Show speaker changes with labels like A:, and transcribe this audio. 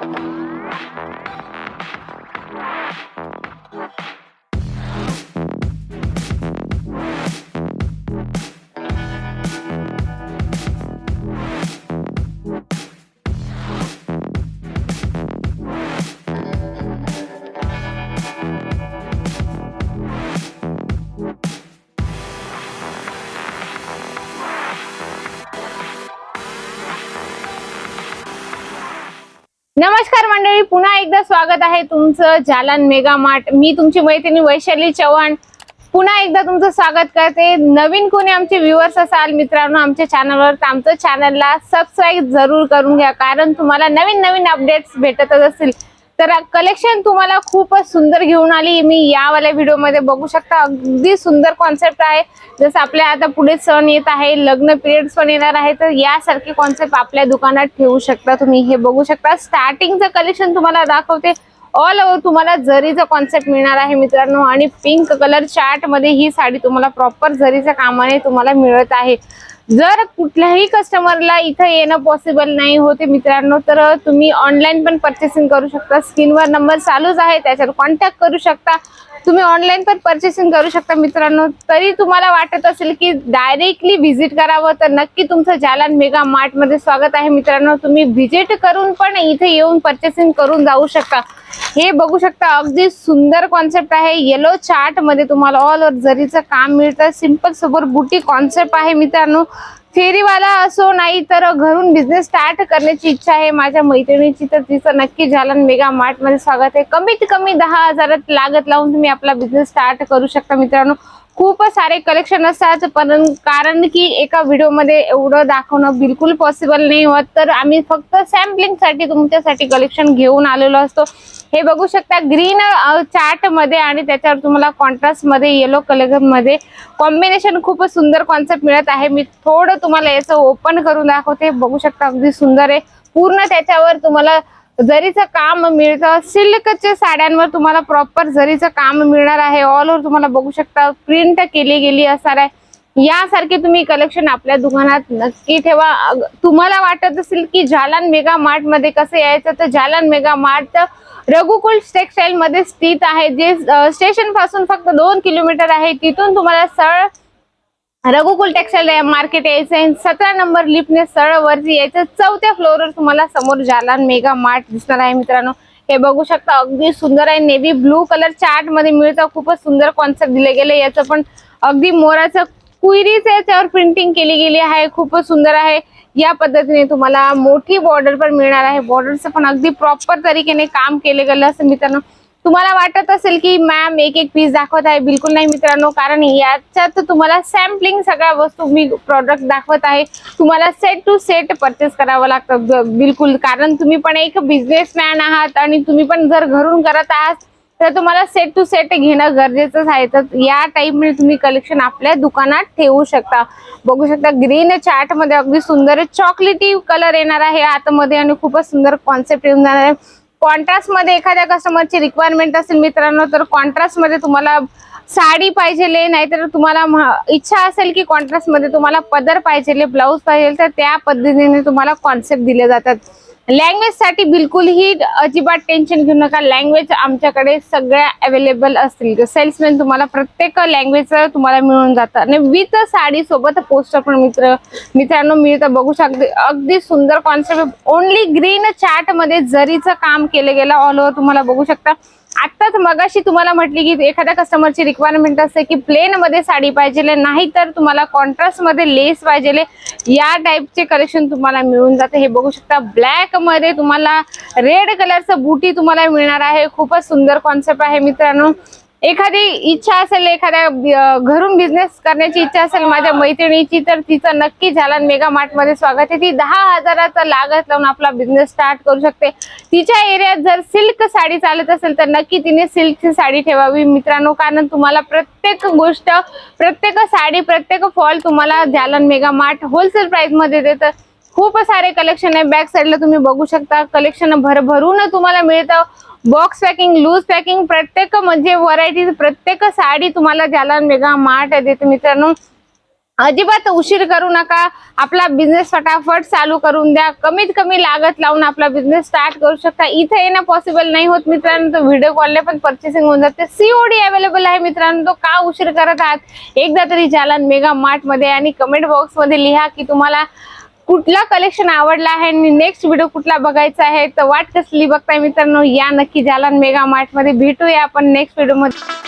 A: Thank you. नमस्कार मंडळी पुन्हा एकदा स्वागत आहे तुमचं जालन मेगा मार्ट. मी तुमची मैत्रिणी वैशाली चव्हाण. पुन्हा एकदा तुमचं स्वागत करते. नवीन कोणी आमचे व्ह्युअर्स असाल मित्रांनो आमच्या चॅनलवर तर आमचं चॅनलला सबस्क्राईब जरूर करून घ्या कारण तुम्हाला नवीन नवीन अपडेट्स भेटतच असतील. तर कलेक्शन तुम्हाला खूपच सुंदर घेऊन आली. मी यावाल्या व्हिडिओमध्ये बघू शकता अगदी सुंदर कॉन्सेप्ट आहे. जसं आपल्या आता पुढे सण येत आहे लग्न पिरियड पण येणार आहे तर यासारखे कॉन्सेप्ट आपल्या दुकानात ठेवू शकता तुम्ही. हे बघू शकता स्टार्टिंगचं कलेक्शन तुम्हाला दाखवते. ऑल ओव्हर तुम्हाला जरीचा कॉन्सेप्ट मिळणार आहे मित्रांनो आणि पिंक कलर चार्टमध्ये ही साडी तुम्हाला प्रॉपर जरीच्या कामाने तुम्हाला मिळत आहे. जर कुठल्याही कस्टमरला इथं येणं पॉसिबल नाही होते मित्रांनो तर तुम्ही ऑनलाईन पण पर्चेसिंग करू शकता. स्क्रीनवर नंबर चालूच आहे त्याच्यावर कॉन्टॅक्ट करू शकता. तुम्ही ऑनलाईन पण परचेसिंग करू शकता मित्रांनो. तरी तुम्हाला वाटत असेल की डायरेक्टली व्हिजिट करावं तर नक्की तुमचं जालन मेगा मार्टमध्ये स्वागत आहे मित्रांनो. तुम्ही व्हिजिट करून पण इथे येऊन परचेसिंग करून जाऊ शकता. हे बघू शकता अगदी सुंदर कॉन्सेप्ट आहे. येलो चार्टमध्ये तुम्हाला ऑल ओव्हर जरीचं काम मिळतं. सिंपल सोबर बुटी कॉन्सेप्ट आहे मित्रांनो. फेरीवाला असो नाही तर घरून बिझनेस स्टार्ट करण्याची इच्छा आहे. माझ्या मैत्रिणीची तर तिचं नक्की जालन मेगा मार्टमध्ये स्वागत आहे. कमीत कमी दहा हजारात लागत लावून तुम्ही आपला बिझनेस स्टार्ट करू शकता मित्रांनो. खूप सारे कलेक्शन असतात. पण कारण की एका व्हिडिओमध्ये एवढं दाखवणं बिलकुल पॉसिबल नाही होत. तर आम्ही फक्त सॅम्पलिंगसाठी तुमच्यासाठी कलेक्शन घेऊन आलेलो असतो. हे बघू शकता ग्रीन चार्टमध्ये आणि त्याच्यावर तुम्हाला कॉन्ट्रास्टमध्ये येलो कलरमध्ये कॉम्बिनेशन खूपच सुंदर कॉन्सेप्ट मिळत आहे. मी थोडं तुम्हाला याचं ओपन करून दाखवते. बघू शकता अगदी सुंदर आहे. पूर्ण त्याच्यावर तुम्हाला जरीचं काम मिळतं सिल्कच्या साड्यांवर तुम्हाला प्रॉपर जरीचं काम मिळणार आहे ऑल ओव्हर तुम्हाला बघू शकता प्रिंट केली गेली असणार आहे. यासारखे तुम्ही कलेक्शन आपल्या दुकानात नक्की ठेवा. तुम्हाला वाटत असेल की जालन मेगा मार्टमध्ये कसं यायचं तर Jalna mega mart Raghukul textile मध्ये स्थित आहे. जे स्टेशनपासून फक्त दोन किलोमीटर आहे तिथून तुम्हाला सरळ रघुकुल टेक्सटाईल मार्केट यायचं आहे सतरा नंबर लिफ्टने सरळ वरती यायचं. चौथ्या फ्लोअरवर तुम्हाला समोर जालान मेगा मार्ट दिसणार आहे मित्रांनो. हे बघू शकता अगदी सुंदर आहे. नेव्ही ब्लू कलर चार्टमध्ये मिळतं. खूपच सुंदर कॉन्सेप्ट दिले गेले. याचं पण अगदी मोराचं कुईरीच याच्यावर प्रिंटिंग केली गेली आहे. खूपच सुंदर आहे. या पद्धतीने तुम्हाला मोठी बॉर्डर पण मिळणार आहे. बॉर्डरचं पण अगदी प्रॉपर तरीकेने काम केले गेलं असं मित्रांनो. तुम्हाला वाटत असेल की मॅम एक एक पीस दाखवत आहे. बिलकुल नाही मित्रांनो कारण याच्यात तुम्हाला सॅम्पलिंग सगळ्या वस्तू मी प्रॉडक्ट दाखवत आहे. तुम्हाला सेट टू सेट परचेस करावं लागतं. बिलकुल. कारण तुम्ही पण एक बिझनेसमॅन आहात आणि तुम्ही पण जर घरून करत आहात तर तुम्हाला सेट टू सेट घेणं गरजेचंच आहे. तर या टाईपने तुम्ही कलेक्शन आपल्या दुकानात ठेवू शकता. बघू शकता ग्रीन चार्टमध्ये अगदी सुंदर चॉकलेटी कलर येणार आहे. आतमध्ये आणि खूपच सुंदर कॉन्सेप्ट येऊन जाणार आहे. कॉन्ट्रास्टमध्ये एखाद्या कस्टमरची रिक्वायरमेंट असेल मित्रांनो तर कॉन्ट्रास्टमध्ये तुम्हाला साडी पाहिजे नाहीतर तुम्हाला इच्छा असेल की कॉन्ट्रास्टमध्ये तुम्हाला पदर पाहिजे ब्लाऊज पाहिजे तर त्या पद्धतीने तुम्हाला कॉन्सेप्ट दिले जातात. लँग्वेजसाठी बिलकुलही अजिबात टेन्शन घेऊ नका. लँग्वेज आमच्याकडे सगळ्या अवेलेबल असतील. सेल्समॅन तुम्हाला प्रत्येक लँग्वेज तुम्हाला मिळून जातं. आणि विथ साडी सोबत पोस्टर पण मित्र मित्रांनो मिळतं बघू शकते. अगदी सुंदर कॉन्सेप्ट ओनली ग्रीन चार्टमध्ये जरीचं काम केलं गेलं ऑल ओव्हर तुम्हाला बघू शकता. आत्ताच मगाशी तुम्हाला म्हटली की एखाद्या कस्टमरची रिक्वायरमेंट असते की प्लेन मध्ये साडी पाहिजे नाही तर तुम्हाला कॉन्ट्रास्टमध्ये लेस पाहिजे या टाईपचे कलेक्शन तुम्हाला मिळून जाते. हे बघू शकता ब्लॅकमध्ये तुम्हाला रेड कलरचं बुटी तुम्हाला मिळणार आहे. खूपच सुंदर कॉन्सेप्ट आहे मित्रांनो. एखादी इच्छा असेल एखाद्या घरून बिझनेस करण्याची इच्छा असेल माझ्या मैत्रिणीची तर तिचं नक्की झालं. मेगा मार्टमध्ये स्वागत आहे. ती दहा हजाराचा लागत लावून आपला बिझनेस स्टार्ट करू शकते. तिच्या एरियात जर सिल्क साडी चालत असेल तर नक्की तिने सिल्कची साडी ठेवावी. मित्रांनो कारण तुम्हाला प्रत्येक गोष्ट प्रत्येक साडी प्रत्येक फॉल तुम्हाला झालन मेगा मार्ट होलसेल प्राइसमध्ये देतं. खूप सारे कलेक्शन आहे. बॅक साईडला तुम्ही बघू शकता. कलेक्शन भरभरून तुम्हाला मिळतं. बॉक्स पॅकिंग लूज पॅकिंग प्रत्येक म्हणजे व्हरायटी प्रत्येक साडी तुम्हाला ज्याला मेगा मार्ट देते मित्रांनो अजिबात उशीर करू नका. आपला बिझनेस फटाफट चालू करून द्या. कमीत कमी लागत लावून आपला बिझनेस स्टार्ट करू शकता. इथे येणं पॉसिबल नाही होत मित्रांनो. तो व्हिडिओ कॉलने पण परचेसिंग होऊन जाते. सीओडी अवेलेबल आहे मित्रांनो. तो का उशीर करत आहात? एकदा तरी जालान मेगा मार्टमध्ये आणि कमेंट बॉक्समध्ये लिहा की तुम्हाला कुठला कलेक्शन आवडला आहे आणि नेक्स्ट व्हिडिओ कुठला बघायचा आहे तर वाट कसली बघताय मित्रांनो या नक्की जालान मेगा मार्टमध्ये भेटूया आपण नेक्स्ट व्हिडिओमध्ये.